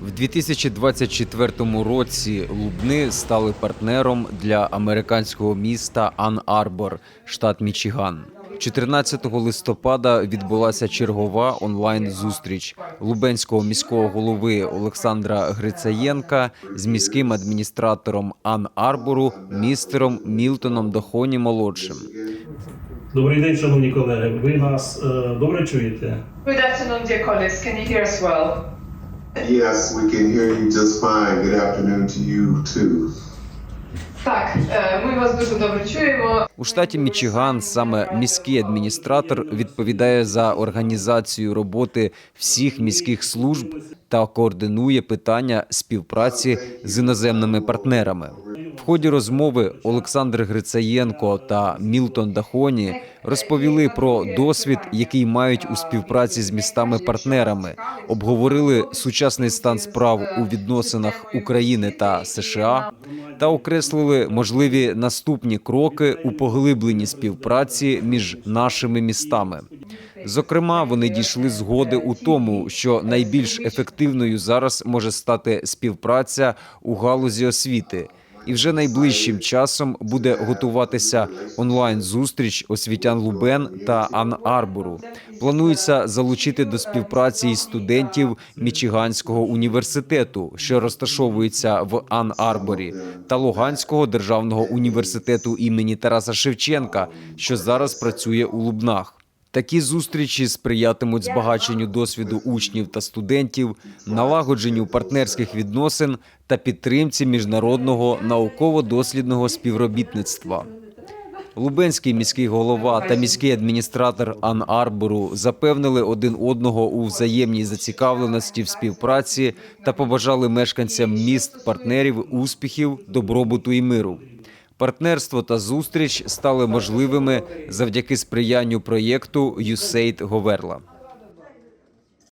В 2024 році Лубни стали партнером для американського міста Ан-Арбор, штат Мічиган. 14 листопада відбулася чергова онлайн-зустріч Лубенського міського голови Олександра Грицаєнка з міським адміністратором Ан-Арбору містером Мілтоном Дохоні молодшим. Добрий день, шановні колеги. Ви нас е, добре чуєте? Good afternoon, dear colleagues. Can you hear us well? Yes, we can hear you just fine. Good afternoon to you too. Так, е, ми вас дуже добре чуємо. У штаті Мічиган саме міський адміністратор відповідає за організацію роботи всіх міських служб та координує питання співпраці з іноземними партнерами. В ході розмови Олександр Грицаєнко та Мілтон Дахоні розповіли про досвід, який мають у співпраці з містами-партнерами, обговорили сучасний стан справ у відносинах України та США та окреслили можливі наступні кроки у поглибленні співпраці між нашими містами. Зокрема, вони дійшли згоди у тому, що найбільш ефективною зараз може стати співпраця у галузі освіти. І вже найближчим часом буде готуватися онлайн-зустріч освітян Лубен та Ан-Арбору. Планується залучити до співпраці і студентів Мічиганського університету, що розташовується в Ан-Арборі, та Луганського державного університету імені Тараса Шевченка, що зараз працює у Лубнах. Такі зустрічі сприятимуть збагаченню досвіду учнів та студентів, налагодженню партнерських відносин та підтримці міжнародного науково-дослідного співробітництва. Лубенський міський голова та міський адміністратор Ан-Арбору запевнили один одного у взаємній зацікавленості в співпраці та побажали мешканцям міст партнерів успіхів, добробуту і миру. Партнерство та зустріч стали можливими завдяки сприянню проєкту «USAID Говерла.